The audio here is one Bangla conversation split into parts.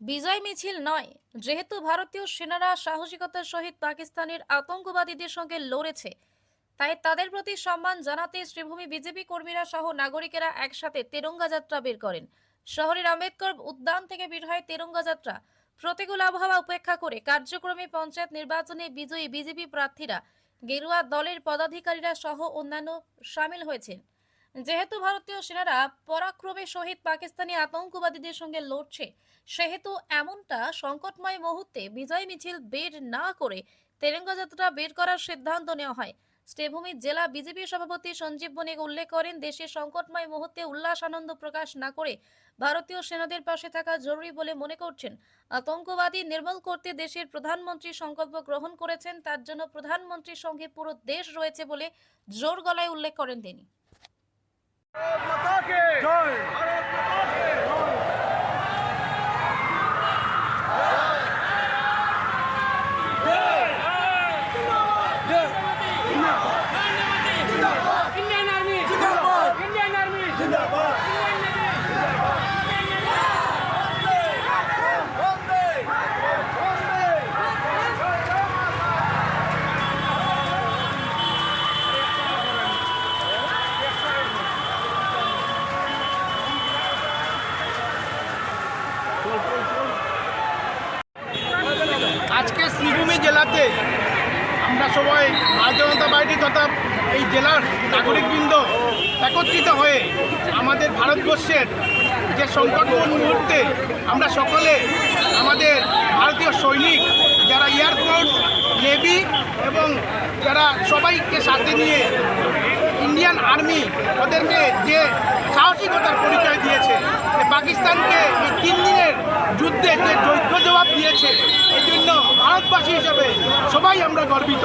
বিজয় মিছিল নয়। যেহেতু ভারতীয় সেনারা সাহসিকতার সহিত পাকিস্তানের আতঙ্কবাদীদের সঙ্গে লড়েছে, তাই তাদের প্রতি সম্মান জানাতে শ্রীভূমি বিজেপি কর্মীরা সহ নাগরিকেরা একসাথে তেরঙ্গা যাত্রা বের করেন। শহরের আম্বেদকর উদ্যান থেকে বের হয় তেরঙ্গা যাত্রা। প্রতিকূল আবহাওয়া উপেক্ষা করে কার্যক্রমে পঞ্চায়েত নির্বাচনে বিজয়ী বিজেপি প্রার্থীরা গেরুয়া দলের পদাধিকারীরা সহ অন্যান্য সামিল হয়েছেন। যেহেতু ভারতীয় সেনারা পরাক্রমে সহিত পাকিস্তানি আতঙ্কবাদীদের সঙ্গে লড়ছে, সেহেতু এমনটা সংকটময় মুহূর্তে বিজয় মিছিল বের না করে তেরেঙ্গা যাত্রা বের করার সিদ্ধান্ত নেওয়া হয়। শ্রীভূমি জেলা বিজেপি সভাপতি সঞ্জীব বণিক উল্লেখ করেন, দেশের সংকটময় মুহূর্তে উল্লাস, আনন্দ প্রকাশ না করে ভারতীয় সেনাদের পাশে থাকা জরুরি বলে মনে করছেন। আতঙ্কবাদী নির্মূল করতে দেশের প্রধানমন্ত্রী সংকল্প গ্রহণ করেছেন, তার জন্য প্রধানমন্ত্রীর সঙ্গে পুরো দেশ রয়েছে বলে জোর গলায় উল্লেখ করেন তিনি। মাতা আজকে শ্রীভূমি জেলাতে আমরা সবাই ভারতীয় জনতা পার্টি তথা এই জেলার নাগরিকবৃন্দ একত্রিত হয়ে আমাদের ভারতবর্ষের যে সংকটপূর্ণ মুহূর্তে আমরা সকলে আমাদের ভারতীয় সৈনিক, যারা এয়ারফোর্স নেভি এবং যারা সবাইকে সাথে নিয়ে ইন্ডিয়ান আর্মি ওদেরকে যে সাহসিকতার পরিচয় দিয়েছে পাকিস্তানকে এই তিন দিনের দিয়েছে এই জন্য ভারতবাসী হিসেবে সবাই আমরা গর্বিত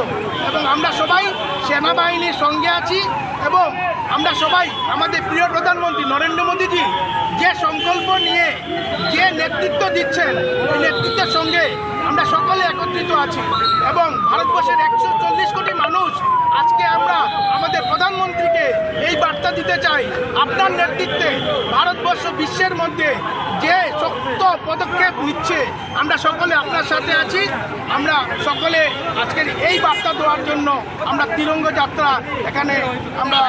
এবং আমরা সবাই সেনাবাহিনীর সঙ্গে আছি এবং আমরা সবাই আমাদের প্রিয় প্রধানমন্ত্রী নরেন্দ্র মোদীজি যে সংকল্প নিয়ে যে নেতৃত্ব দিচ্ছেন ওই নেতৃত্বের সঙ্গে আমরা সকলে একত্রিত আছি এবং ভারতবর্ষের একশো চল্লিশ কোটি মানুষ আজকে আমরা আমাদের প্রধানমন্ত্রীকে এই বার্তা দিতে চাই। আপনার নেতৃত্বে ভারতবর্ষ বিশ্বের মধ্যে যে শক্ত পদক্ষেপ নিচ্ছে, আমরা সকলে আপনার সাথে আছি। আমরা সকলে আজকের এই বার্তা দেওয়ার জন্য আমরা তিরঙ্গ যাত্রা এখানে আমরা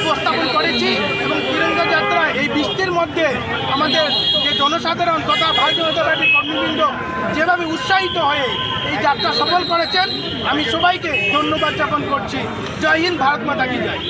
উপস্থাপন করেছি এবং তিরঙ্গ যাত্রা এই বৃষ্টির মধ্যে আমাদের যে জনসাধারণ তথা ভারতীয় জনতা পার্টির কর্মীবৃন্দ যেভাবে উৎসাহিত হয়ে এই যাত্রা সফল করেছেন, আমি সবাইকে ধন্যবাদ জ্ঞাপন করছি। জয় হিন্দ, ভারত মাতা কি জয়।